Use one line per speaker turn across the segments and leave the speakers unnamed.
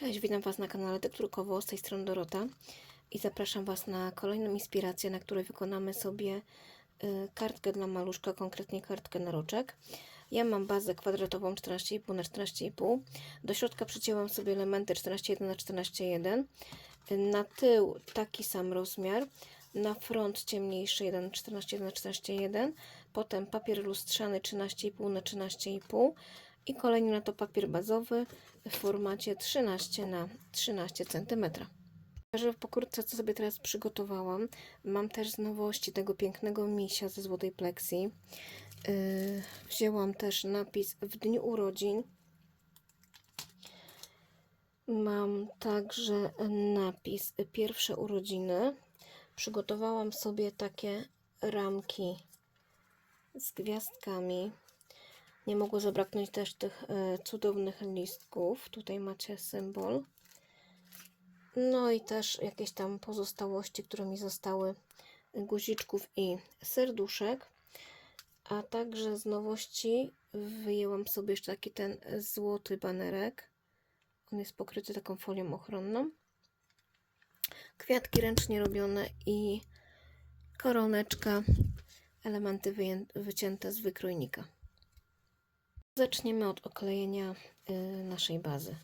Cześć, witam Was na kanale Tekturkowo, z tej strony Dorota i zapraszam Was na kolejną inspirację, na której wykonamy sobie y, kartkę dla maluszka, konkretnie kartkę na roczek. Ja mam bazę kwadratową 14,5 na 14,5. Do środka przycięłam sobie elementy 14,1 na 14,1. Y, Na tył taki sam rozmiar, na front ciemniejszy 1 14,1 na 14,1. Potem papier lustrzany 13,5 na 13,5 i kolejny na to papier bazowy w formacie 13 na 13 cm. Że w pokrótce co sobie teraz przygotowałam, mam też z nowości tego pięknego misia ze złotej pleksji. Yy, wzięłam też napis w dniu urodzin. Mam także napis pierwsze urodziny. Przygotowałam sobie takie ramki z gwiazdkami. Nie mogło zabraknąć też tych e, cudownych listków. Tutaj macie symbol. No i też jakieś tam pozostałości, które mi zostały guziczków i serduszek. A także z nowości wyjęłam sobie jeszcze taki ten złoty banerek. On jest pokryty taką folią ochronną. Kwiatki ręcznie robione i koroneczka, elementy wycięte z wykrojnika. Zaczniemy od oklejenia y, naszej bazy.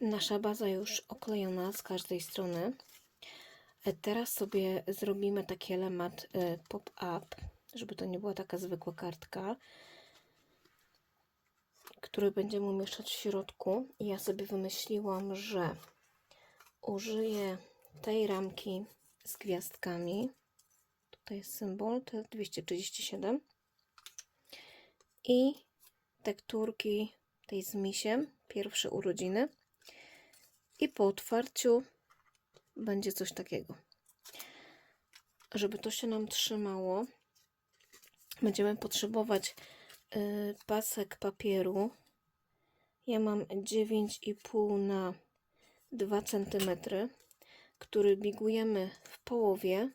Nasza baza już oklejona z każdej strony. E, Teraz sobie zrobimy taki element y, pop-up, żeby to nie była taka zwykła kartka który będziemy umieszczać w środku. I ja sobie wymyśliłam, że użyję tej ramki z gwiazdkami. Tutaj jest symbol, to jest 237. I tekturki tej z misiem, pierwsze urodziny. I po otwarciu będzie coś takiego. Żeby to się nam trzymało, będziemy potrzebować y, pasek papieru. Ja mam 9,5 na 2 cm, który bigujemy w połowie,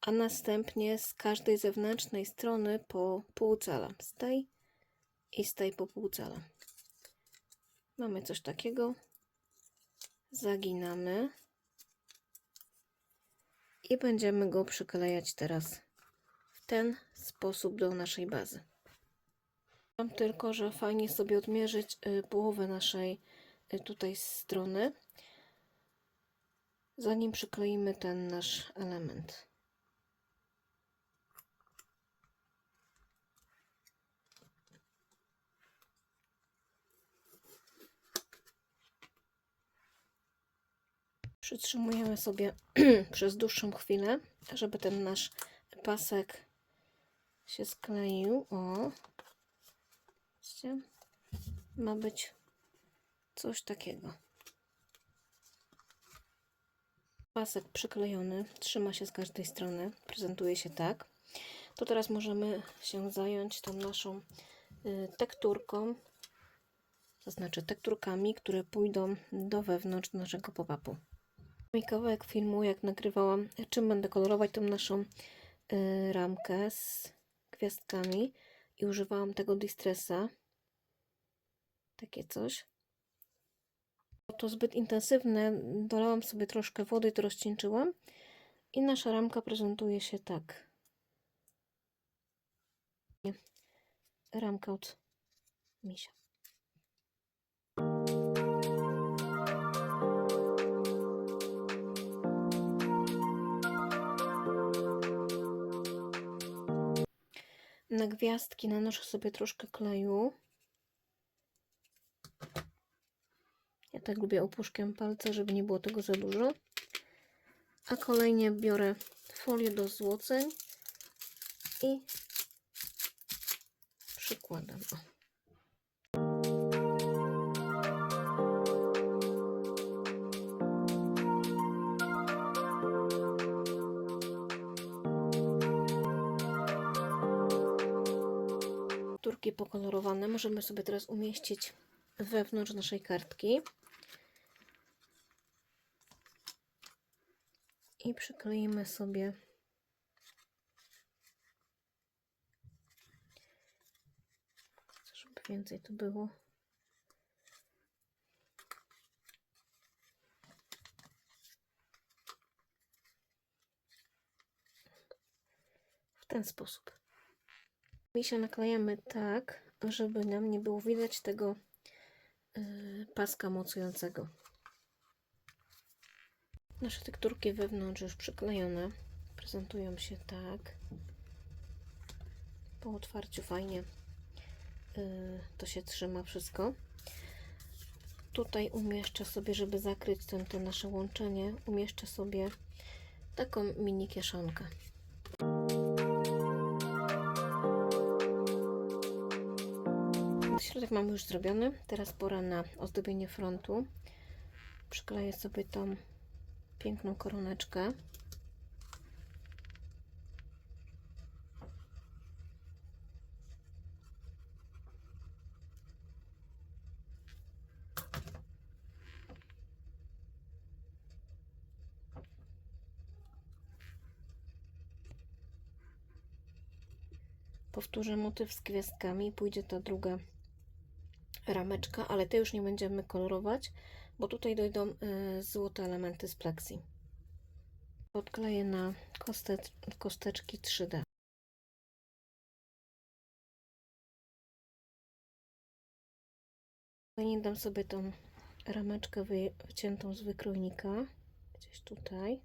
a następnie z każdej zewnętrznej strony po pół cala. Z tej i z tej po pół cala. Mamy coś takiego. Zaginamy. I będziemy go przyklejać teraz w ten sposób do naszej bazy. Tylko, że fajnie sobie odmierzyć y, połowę naszej y, tutaj strony, zanim przykleimy ten nasz element. Przytrzymujemy sobie przez dłuższą chwilę, żeby ten nasz pasek się skleił. O, Ma być coś takiego. Pasek przyklejony, trzyma się z każdej strony, prezentuje się tak. To teraz możemy się zająć tą naszą y, tekturką, to znaczy tekturkami, które pójdą do wewnątrz naszego pop-upu. Mój kawałek filmu, jak nagrywałam, czym będę kolorować tą naszą y, ramkę z gwiazdkami i używałam tego distressa. Takie coś. To zbyt intensywne, dolałam sobie troszkę wody, to rozcieńczyłam i nasza ramka prezentuje się tak. Ramka od misia. Na gwiazdki nanoszę sobie troszkę kleju. Ja tak lubię opuszkiem palca, żeby nie było tego za dużo. A kolejnie biorę folię do złoceń i przykładam. O. Turki pokolorowane możemy sobie teraz umieścić wewnątrz naszej kartki. I przykleimy sobie żeby więcej tu było. W ten sposób. Misia naklejamy tak, żeby nam nie było widać tego yy, paska mocującego. Nasze tekturki wewnątrz już przyklejone. Prezentują się tak. Po otwarciu fajnie yy, to się trzyma wszystko. Tutaj umieszczę sobie, żeby zakryć ten, to nasze łączenie, umieszczę sobie taką mini kieszonkę. Środek mamy już zrobiony. Teraz pora na ozdobienie frontu. Przykleję sobie tą piękną koroneczkę. Powtórzę motyw z gwiazdkami. Pójdzie ta druga rameczka, ale te już nie będziemy kolorować, bo tutaj dojdą y, złote elementy z pleksji. Podkleję na kostecz kosteczki 3D. Zanim dam sobie tą rameczkę wy wyciętą z wykrójnika, gdzieś tutaj.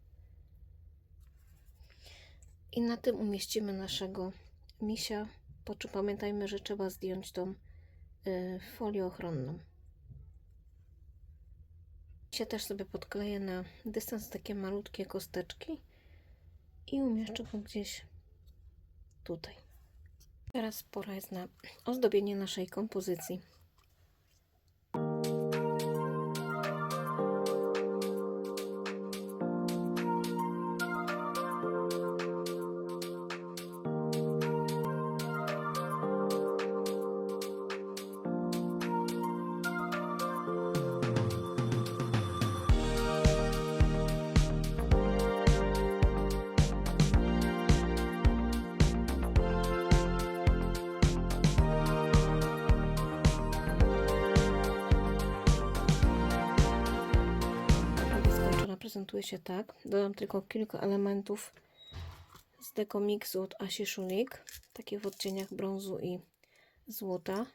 I na tym umieścimy naszego misia. Po czym pamiętajmy, że trzeba zdjąć tą y, folię ochronną. Się też sobie podkleję na dystans takie malutkie kosteczki i umieszczę go gdzieś tutaj. Teraz pora jest na ozdobienie naszej kompozycji. Prezentuje się tak. Dodam tylko kilka elementów z dekomiksu od Asi Szulik, takie w odcieniach brązu i złota.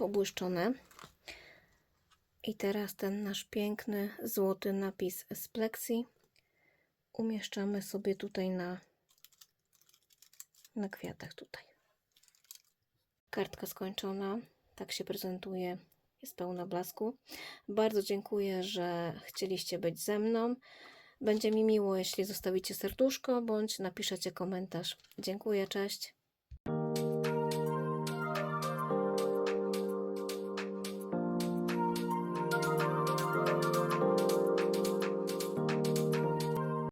Pobłyszczone. I teraz ten nasz piękny złoty napis z pleksji umieszczamy sobie tutaj na, na kwiatach tutaj. Kartka skończona. Tak się prezentuje. Jest pełna blasku. Bardzo dziękuję, że chcieliście być ze mną. Będzie mi miło, jeśli zostawicie serduszko bądź napiszecie komentarz. Dziękuję, cześć.